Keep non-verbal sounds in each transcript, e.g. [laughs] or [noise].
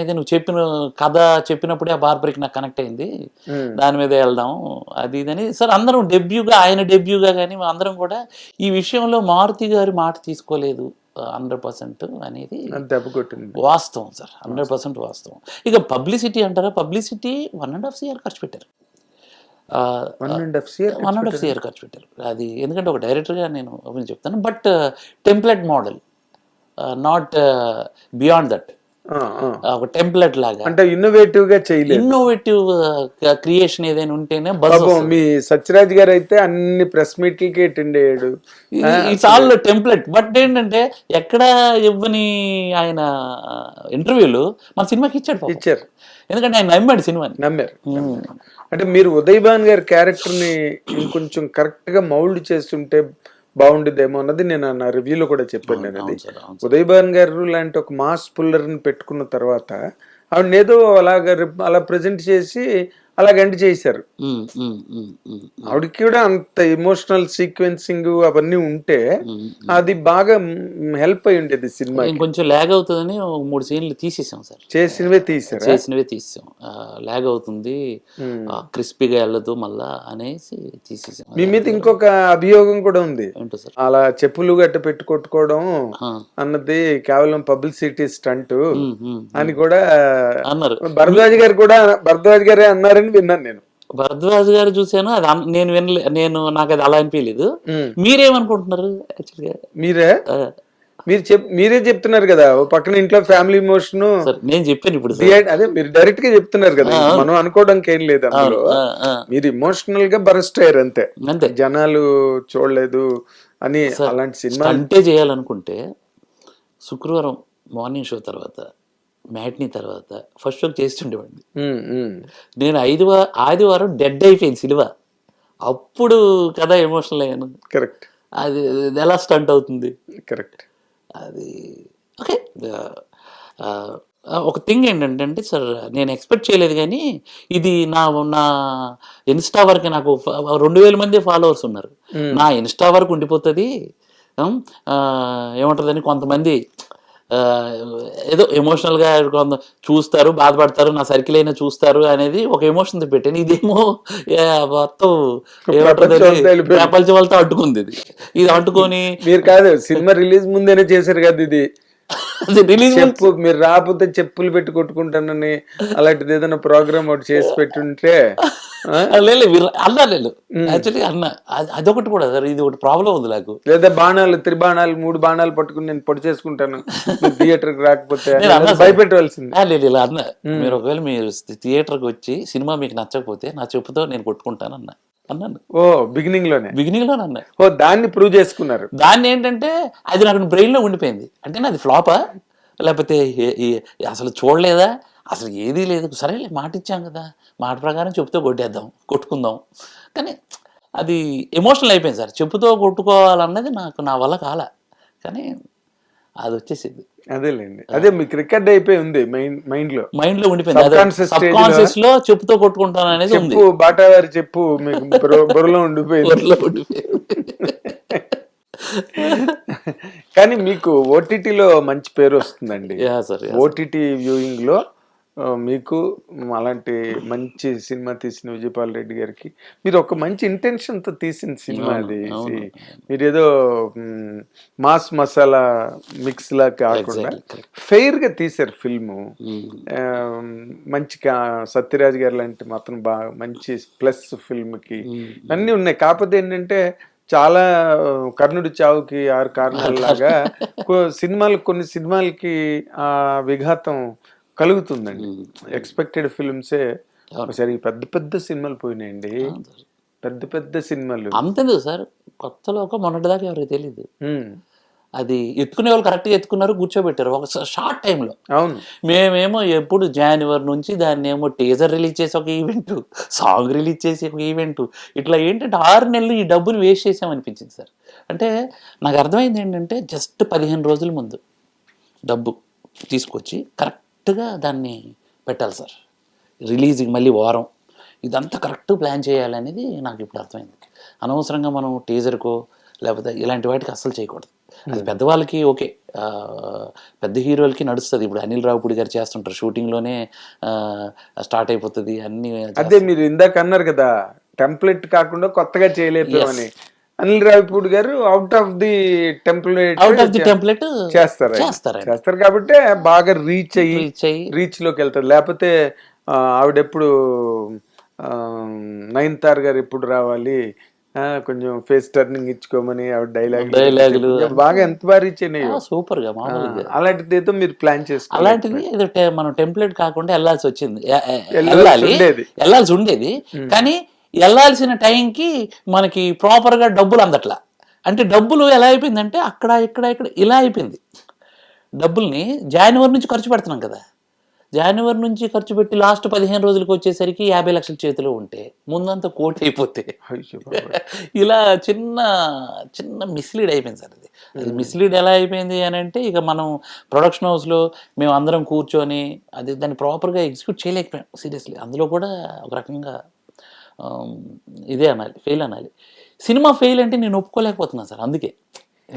అనేది నువ్వు చెప్పిన కథ చెప్పినప్పుడే ఆ బార్బరికి నాకు కనెక్ట్ అయింది. దాని మీద వెళ్దాం. అది ఇదని. సార్ అందరం డెబ్యూగా ఆయన డెబ్యూగా కానీ అందరం కూడా ఈ విషయంలో మారుతి గారి మాట తీసుకోలేదు హండ్రెడ్ పర్సెంట్ అనేది వాస్తవం సార్ హండ్రెడ్ పర్సెంట్ వాస్తవం. ఇక పబ్లిసిటీ అంటారా? Publicity one and half year ఖర్చు పెట్టారు. వన్ అండ్ హాఫ్ ఇయర్ ఖర్చు పెట్టారు. అది ఎందుకంటే ఒక డైరెక్టర్గా నేను చెప్తాను. But template model not beyond that ఒక టెంప్లెట్ లాగా. అంటే ఇన్నోవేటివ్గా చేయలేదు. ఇన్నోవేటివ్ క్రియేషన్ ఏదైనా ఉంటేనే మీ సత్యరాజ్ గారు అయితే అన్ని ప్రెస్ మీట్లకి అటెండ్ అయ్యాడు. ఇట్స్ ఆల్ టెంప్లెట్ బట్ ఏంటంటే ఎక్కడ ఇవ్వని ఆయన ఇంటర్వ్యూలు మన సినిమాకి ఇచ్చాడు. ఇచ్చారు. ఎందుకంటే ఆయన నమ్మాడు సినిమాని. నమ్మారు. అంటే మీరు ఉదయ్ భాన్ గారి క్యారెక్టర్ని ఇంకొంచెం కరెక్ట్గా మౌల్డ్ చేస్తుంటే బాగుండేదేమో అన్నది నేను నా రివ్యూలో కూడా చెప్పాను నేను అది ఉదయ్ భాన్ గారు లాంటి ఒక మాస్ పుల్లర్ని పెట్టుకున్న తర్వాత ఆవిడ ఏదో అలాగ అలా ప్రజెంట్ చేసి అలాగ ఎండ్ చేశారు. ఆవిడకి కూడా అంత ఎమోషనల్ సీక్వెన్సింగ్ అవన్నీ ఉంటే. అది బాగా హెల్ప్ అయి ఉండేది సినిమా ఇంకొంచెం ల్యాగ్ అవుతుందని మూడు సీన్లు తీసేసాం సార్. చేసినవే తీసారా? చేసినవే తీసాం ల్యాగ్ అవుతుంది. క్రిస్పీగా వెళ్ళదు మళ్ళా అనేసి తీసేసాం. మీ మీద ఇంకొక అభియోగం కూడా ఉంది. అలా చెప్పులు గట్ట పెట్టి కొట్టుకోవడం ఆ. అన్నది కేవలం పబ్లిసిటీ స్టంట్. అని కూడా అన్నారు. భరద్వాజ్ గారు కూడా భరద్వాజ్ గారే అన్నారని విన్నాను నేను. భరద్వాజ్ గారు చూశాను అది అన్- నేను వినలే నేను నాకు అది అలా అనిపించలేదు. మీరేమనుకుంటున్నారు యాక్చువల్గా మీరే? మీరు చెప్ మీరే చెప్తున్నారు కదా పక్కన ఇంట్లో ఫ్యామిలీ ఇమోషన్ నేను చెప్పాను ఇప్పుడు అదే మీరు డైరెక్ట్గా చెప్తున్నారు కదా మనం అనుకోవడానికి ఏం లేదు అందులో. మీరు ఇమోషనల్గా బరస్ట్ అయ్యారు అంతే. అంతే. జనాలు చూడలేదు అని అలాంటి సినిమా అంటే చేయాలనుకుంటే శుక్రవారం మార్నింగ్ షో తర్వాత మ్యాట్నీ తర్వాత ఫస్ట్ షోకి చేస్తుండేవాడిని. నేను ఐదు ఆదివారం డెడ్ అయిపోయింది సినిమా. అప్పుడు కదా ఎమోషనల్ అయ్యాను. కరెక్ట్. అది ఎలా స్టంట్ అవుతుంది? కరెక్ట్. అది ఓకే. ఒక థింగ్ ఏంటంటే అంటే సార్ నేను ఎక్స్పెక్ట్ చేయలేదు కానీ ఇది నా నా ఇన్స్టా వరకు నాకు రెండు వేల మంది ఫాలోవర్స్ ఉన్నారు. నా ఇన్స్టా వరకు ఉండిపోతుంది. ఏమంటుందని కొంతమంది ఏదో ఎమోషనల్గా కొంత చూస్తారు బాధపడతారు నా సర్కిల్ అయినా చూస్తారు అనేది ఒక ఎమోషన్ పెట్టాను. ఇదేమో మొత్తం ప్రపంచం వాళ్ళతో అడ్డుకుంది ఇది. ఇది అడ్డుకొని మీరు కాదు సినిమా రిలీజ్ ముందేనే చేశారు కదా ఇది. అది రిలీజ్ చెప్పు మీరు రాకపోతే చెప్పులు పెట్టి కొట్టుకుంటానని అలాంటిది ఏదైనా ప్రోగ్రామ్ ఒకటి చేసి పెట్టుంటే? లేదు అన్నా లేదు యాక్చువల్లీ అన్న. అది- అదొకటి కూడా సార్ ఇది ఒకటి ప్రాబ్లం ఉంది నాకు. లేదా బాణాలు త్రిబాణాలు మూడు బాణాలు పట్టుకుని నేను పొడి చేసుకుంటాను. [laughs] థియేటర్కి రాకపోతే. భయపెట్టవలసింది. లేదు ఇలా అన్న. మీరు ఒకవేళ మీరు థియేటర్కి వచ్చి సినిమా మీకు నచ్చకపోతే నా చెప్పుతో నేను కొట్టుకుంటాను అన్న అన్నాను. ఓ బిగినింగ్లోనే. బిగినింగ్లో అన్న. ఓ దాన్ని ప్రూవ్ చేసుకున్నారు. దాన్ని ఏంటంటే అది నాకు బ్రెయిన్లో ఉండిపోయింది. అంటే నాది ఫ్లాపా లేకపోతే అసలు చూడలేదా? అసలు ఏదీ లేదు. సరేలే మాట ఇచ్చాం కదా. మాట ప్రకారం చెప్పుతో కొట్టేద్దాం కొట్టుకుందాం. కానీ అది ఎమోషనల్ అయిపోయింది సార్. చెప్పుతో కొట్టుకోవాలన్నది నాకు నా వల్ల కాల. కానీ అది వచ్చేసింది అదేలేండి అదే మీకు రికార్డ్ అయిపోయి ఉంది మైండ్ మైండ్లో మైండ్లో ఉండిపోయింది లో చెప్పుతో కొట్టుకుంటాను అనేది ఉంది. చెప్పు బాటావారి చెప్పు మీకు బుర్ర- బుర్రలో ఉండిపోయింది. కానీ మీకు ఓటీటీలో మంచి పేరు వస్తుందండి. ఓటీటీ వ్యూయింగ్లో మీకు అలాంటి మంచి సినిమా తీసిన విజయపాల్ రెడ్డి గారికి మీరు ఒక మంచి ఇంటెన్షన్తో తీసిన సినిమా అది. మీరు ఏదో మాస్ మసాలా మిక్స్ లా కాకుండా Exactly, ఫెయిర్గా తీశారు ఫిల్మ్. మంచి సత్యరాజ్ గారు లాంటి మాత్రం బాగా మంచి ప్లస్ ఫిల్మ్కి అన్నీ ఉన్నాయి కాకపోతే ఏంటంటే చాలా కర్ణుడి చావుకి ఆరు కారణాల లాగా [laughs] సినిమాలు కొన్ని సినిమాలకి ఆ విఘాతం కలుగుతుందండి. ఎక్స్పెక్టెడ్ ఫిల్మ్సే ఒకసారి పెద్ద పెద్ద సినిమాలు పోయినాయండి. పెద్ద పెద్ద సినిమాలు. అంతేందుకు సార్? కొత్తలో ఒక మొన్నటిదాకా ఎవరికి తెలియదు అది ఎత్తుకునే వాళ్ళు కరెక్ట్గా ఎత్తుకున్నారు కూర్చోబెట్టారు. ఒక షార్ట్ టైంలో అవును. మేమేమో ఎప్పుడు జనవరి నుంచి దాన్ని ఏమో టీజర్ రిలీజ్ చేసి ఒక ఈవెంట్ సాంగ్ రిలీజ్ చేసి ఒక ఈవెంట్ ఇట్లా ఏంటంటే ఆరు నెలలు ఈ డబ్బుని వేస్ట్ చేసామనిపించింది సార్. అంటే నాకు అర్థమైంది ఏంటంటే జస్ట్ పదిహేను రోజుల ముందు డబ్బు తీసుకొచ్చి కరెక్ట్గా దాన్ని పెట్టాలి సార్. రిలీజ్కి మళ్ళీ వారం. ఇదంతా కరెక్ట్ ప్లాన్ చేయాలనేది నాకు ఇప్పుడు అర్థమైంది. అనవసరంగా మనం టీజర్కో లేకపోతే ఇలాంటి వాటికి అస్సలు చేయకూడదు. అది పెద్దవాళ్ళకి ఓకే. పెద్ద హీరోలకి నడుస్తుంది. ఇప్పుడు అనిల్ రావుపూడి గారు చేస్తుంటారు. షూటింగ్లోనే స్టార్ట్ అయిపోతుంది అన్ని అదే మీరు ఇందాక అన్నారు కదా టెంప్లెట్ కాకుండా కొత్తగా చేయలేదు అని Anil Ravipudi garu out of the template out of the template చేస్తారు. చేస్తారు కాబట్టి బాగా రీచ్ అయ్యి. రీచ్లోకి వెళ్తారు లేకపోతే ఆవిడెప్పుడు నైన్ తార్ గారు ఎప్పుడు రావాలి కొంచెం ఫేస్ టర్నింగ్ ఇచ్చుకోమని ఆవిడ డైలాగ్ డైలాగులు. బాగా ఎంత బాగా రీచ్ అయినాయో సూపర్గా మామూలుగా అలాంటిది ఏదో మీరు ప్లాన్ చేసుకోవాలి అలాంటిది ఏదో మనం టెంప్లెట్ కాకుండా వెళ్ళాల్సి వచ్చింది వెళ్ళాలి ఉండేది. వెళ్ళాల్సి ఉండేది కానీ వెళ్ళాల్సిన టైంకి మనకి ప్రాపర్గా డబ్బులు అందట్లా. అంటే డబ్బులు ఎలా అయిపోయిందంటే అక్కడ ఇక్కడ ఇక్కడ ఇలా అయిపోయింది. డబ్బుల్ని జనవరి నుంచి ఖర్చు పెడుతున్నాం కదా. జనవరి నుంచి ఖర్చు పెట్టి లాస్ట్ పదిహేను రోజులకు వచ్చేసరికి యాభై లక్షల చేతిలో ఉంటే ముందంతా కోటి అయిపోతే. ఇలా చిన్న చిన్న మిస్లీడ్ అయిపోయింది సార్ అది. అది మిస్లీడ్ ఎలా అయిపోయింది అని అంటే ఇక మనం ప్రొడక్షన్ హౌస్లో మేము అందరం కూర్చొని అది దాన్ని ప్రాపర్గా ఎగ్జిక్యూట్ చేయలేకపోయాం. సీరియస్లీ అందులో కూడా ఒక రకంగా ఇదే అనాలి ఫెయిల్ అనాలి. సినిమా ఫెయిల్ అంటే నేను ఒప్పుకోలేకపోతున్నాను సార్ అందుకే.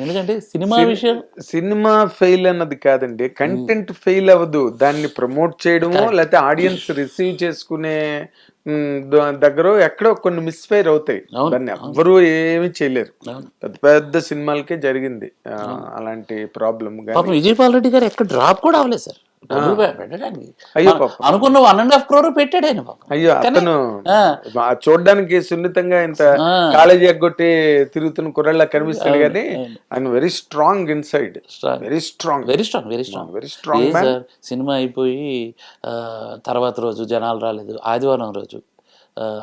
ఎందుకంటే సినిమా విషయం సినిమా ఫెయిల్ అన్నది కాదండి. కంటెంట్ ఫెయిల్ అవ్వదు. దాన్ని ప్రమోట్ చేయడమో లేకపోతే ఆడియన్స్ రిసీవ్ చేసుకునే దగ్గర ఎక్కడో కొన్ని మిస్ఫైర్ అవుతాయి. దాన్ని ఎవ్వరూ ఏమీ చేయలేరు. పెద్ద పెద్ద సినిమాలకే జరిగింది అలాంటి ప్రాబ్లం విజయపాల్ రెడ్డి గారు ఎక్కడ డ్రాప్ కూడా అవ్వలేదు సార్. అయ్యో. అనుకున్న వన్ అండ్ హాఫ్ క్రోర్ పెట్టాడు ఆయన అయ్యో అతను చూడడానికి సున్నితంగా ఇంత. కాలేజీ ఎగ్గొట్టి తిరుగుతున్న కుర్రల్లా కనిపిస్తాడు కానీ ఆయన very strong inside. Very strong very strong very strong very strong cinema అయిపోయి తర్వాత రోజు జనాలు రాలేదు. ఆదివారం రోజు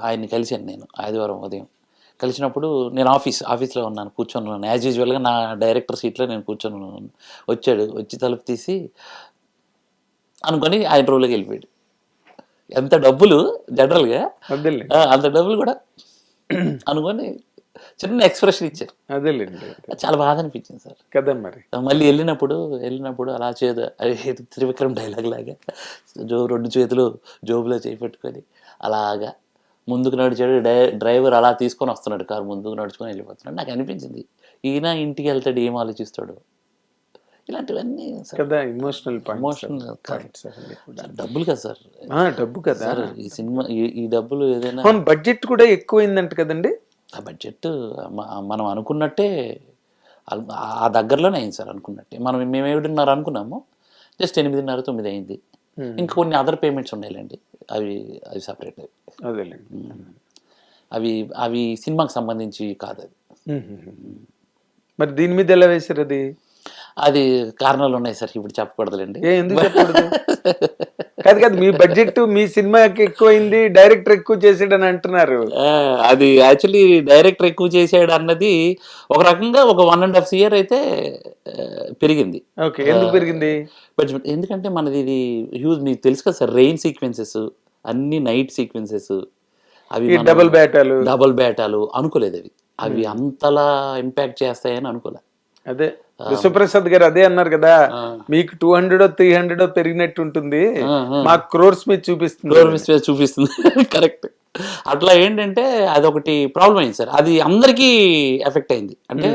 ఆయన్ని కలిశాను నేను ఆదివారం ఉదయం. కలిసినప్పుడు నేను ఆఫీస్ ఆఫీస్లో ఉన్నాను కూర్చొని ఉన్నాను. యాజ్ యూజువల్గా నా డైరెక్టర్ సీట్లో నేను కూర్చొని ఉన్నాను. వచ్చాడు వచ్చి తలుపు తీసి అనుకొని ఆయన రోజులోకి వెళ్ళిపోయాడు. ఎంత డబ్బులు జనరల్గా అంత డబ్బులు కూడా అనుకొని చిన్న ఎక్స్ప్రెషన్ ఇచ్చారు. అదేలేండి. చాలా బాధ అనిపించింది సార్. కదా మరి. మళ్ళీ వెళ్ళినప్పుడు వెళ్ళినప్పుడు అలా చేదు అది త్రివిక్రమ్ డైలాగ్ లాగా జో రెండు చేతులు జోబులో చేయి పెట్టుకొని అలాగా ముందుకు నడిచాడు. డై డ్రైవర్ అలా తీసుకొని వస్తున్నాడు కారు ముందుకు నడుచుకొని వెళ్ళిపోతున్నాడు. నాకు అనిపించింది ఈయన ఇంటికి వెళ్తాడు ఏం ఆలోచిస్తాడు? ఇలాంటివన్నీ సార్. కదా ఇమోషనల్ పాయింట్స్ డబ్బులు కదా సార్. డబ్బు కదా. సార్ ఈ సినిమా ఈ- డబ్బులు ఏదైనా బడ్జెట్ కూడా ఎక్కువైందంట కదండి? ఆ బడ్జెట్ మనం అనుకున్నట్టే ఆ దగ్గరలోనే అయింది సార్ అనుకున్నట్టే. మనం మేము ఏడున్నర అనుకున్నాము జస్ట్ ఎనిమిదిన్నర తొమ్మిది అయింది ఇంకా కొన్ని అదర్ పేమెంట్స్ ఉన్నాయిలేండి అవి అవి సపరేట్ అదేలేండి. అవి అవి సినిమాకి సంబంధించి కాదు అది. మరి దీని మీద ఎలా వేశారు అది? అది కారణాలు ఉన్నాయి సార్ ఇప్పుడు చెప్పకూడదులేండి. కాదు కాదు మీ బడ్జెట్ మీ సినిమాకి ఎక్కువైంది డైరెక్టర్ ఎక్కువ చేసాడని అంటున్నారు. అది యాక్చువల్లీ డైరెక్టర్ ఎక్కువ చేసాడు అన్నది ఒక రకంగా ఒక వన్ అండ్ హాఫ్ ఇయర్ అయితే పెరిగింది. ఓకే ఎందుకు పెరిగింది? బట్ ఎందుకంటే మనది ఇది హ్యూజ్ మీకు తెలుసు కదా సార్ రెయిన్ సీక్వెన్సెస్ అన్ని నైట్ సీక్వెన్సెస్ అవి డబుల్ బ్యాటాలు డబుల్ బ్యాటాలు అనుకోలేదు అవి. అవి అంతలా ఇంపాక్ట్ చేస్తాయని అనుకోలే. అదే విశ్వప్రసాద్ గారు అదే అన్నారు కదా మీకు టూ హండ్రెడ్ త్రీ హండ్రెడ్ పెరిగినట్టు ఉంటుంది. మాకు క్రోర్స్ మీద చూపిస్తుంది. డోర్ స్పేస్ చూపిస్తుంది. [laughs] కరెక్ట్ అట్లా ఏంటంటే అదొకటి ప్రాబ్లం అయింది సార్. అది అందరికీ ఎఫెక్ట్ అయింది. అంటే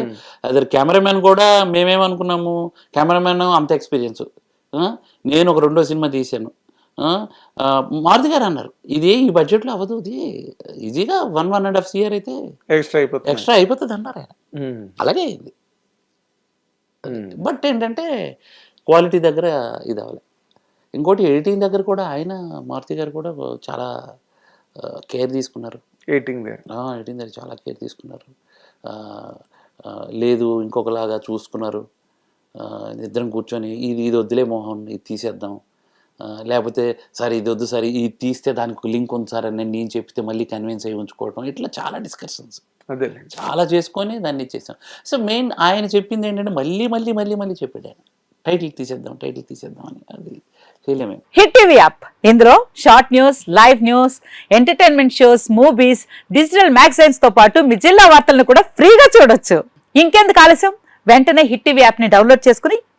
అదే కెమెరామెన్ కూడా మేమేమనుకున్నాము కెమెరామెన్ అంత ఎక్స్పీరియన్స్ నేను ఒక రెండో సినిమా తీశాను. మారుతి గారు అన్నారు ఇది ఈ బడ్జెట్లో అవ్వదు ఇది ఈజీగా one one and half year అయితే ఎక్స్ట్రా అయిపోతుంది. ఎక్స్ట్రా అయిపోతుంది అన్నారు ఆయన. అలాగే అయింది. బట్ ఏంటంటే క్వాలిటీ దగ్గర ఇది అవ్వలే ఇంకోటి ఎడిటింగ్ దగ్గర కూడా ఆయన మారుతి గారు కూడా చాలా కేర్ తీసుకున్నారు. ఎయిటింగ్ దగ్గర. ఎడిటింగ్ దగ్గర చాలా కేర్ తీసుకున్నారు. లేదు ఇంకొకలాగా చూసుకున్నారు. ఇద్దరం కూర్చొని ఇది ఇది వద్దులే మోహన్ ఇది తీసేద్దాం. లేకపోతే సరే ఇది వద్దు సరే ఇది తీస్తే దానికి లింక్ ఉంది సార్ అని నేను చెప్తే మళ్ళీ కన్విన్స్ అయ్యి ఉంచుకోవడం ఇట్లా చాలా డిస్కషన్స్ అదేలేండి. చాలా చేసుకొని దాన్ని ఇచ్చేసాం. సో మెయిన్ ఆయన చెప్పింది ఏంటంటే మళ్ళీ మళ్ళీ మళ్ళీ మళ్ళీ చెప్పాడు ఆయన. టైటిల్ తీసేద్దాం టైటిల్ తీసేద్దాం అని. అది చేయలేమే హిట్ టీవీ యాప్. ఇందులో short news live news entertainment shows movies digital మ్యాగజైన్స్తో పాటు మీ జిల్లా వార్తలను కూడా ఫ్రీగా చూడొచ్చు. ఇంకెందుకు ఆలస్యం? వెంటనే హిట్ టీవీ యాప్ని డౌన్లోడ్ చేసుకుని